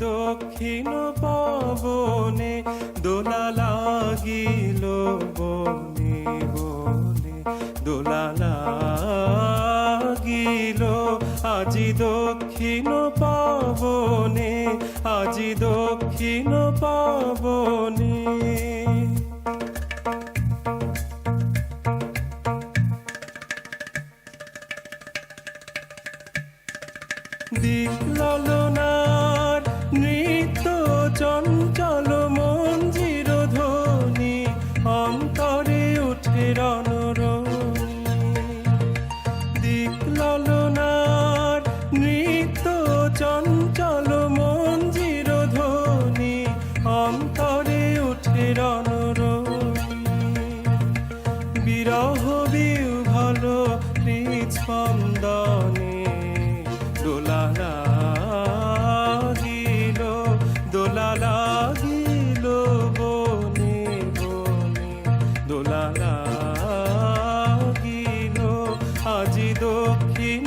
দক্ষিণ পবনে, দোলা লাগিল বনে বনে, দোলা লাগিল আজি দক্ষিণ পবনে, আজি দক্ষিণ পবনে। দিকললনার বিরহ বিহ্বল হৃৎস্পন্দনে দোলা লাগিল দোলা বনে বনে। দোলা লাগিল আজি দক্ষিণ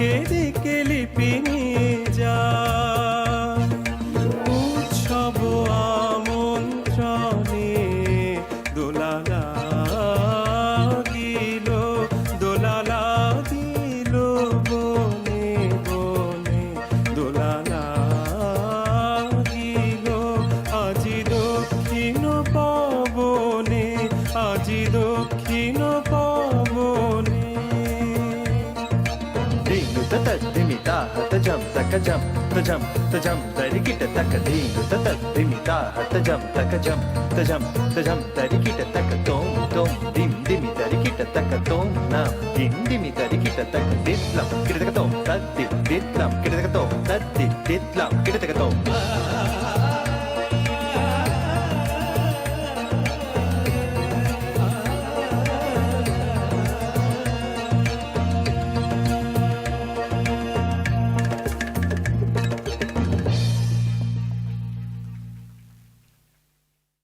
দিকে తజం తకజం తజం తజం తరికిట తక ధీంగు తిమిత హతజం తకజం తజం తజం తరికిట తక తోం తోం దిం దిమి తరికిట తక తోం నా దిం దిమి తరికిట తక దిట్లం కిడతక తోం తత్తి దిట్లం కిడతక తోం తత్తి దిట్లం కిడతక తోం.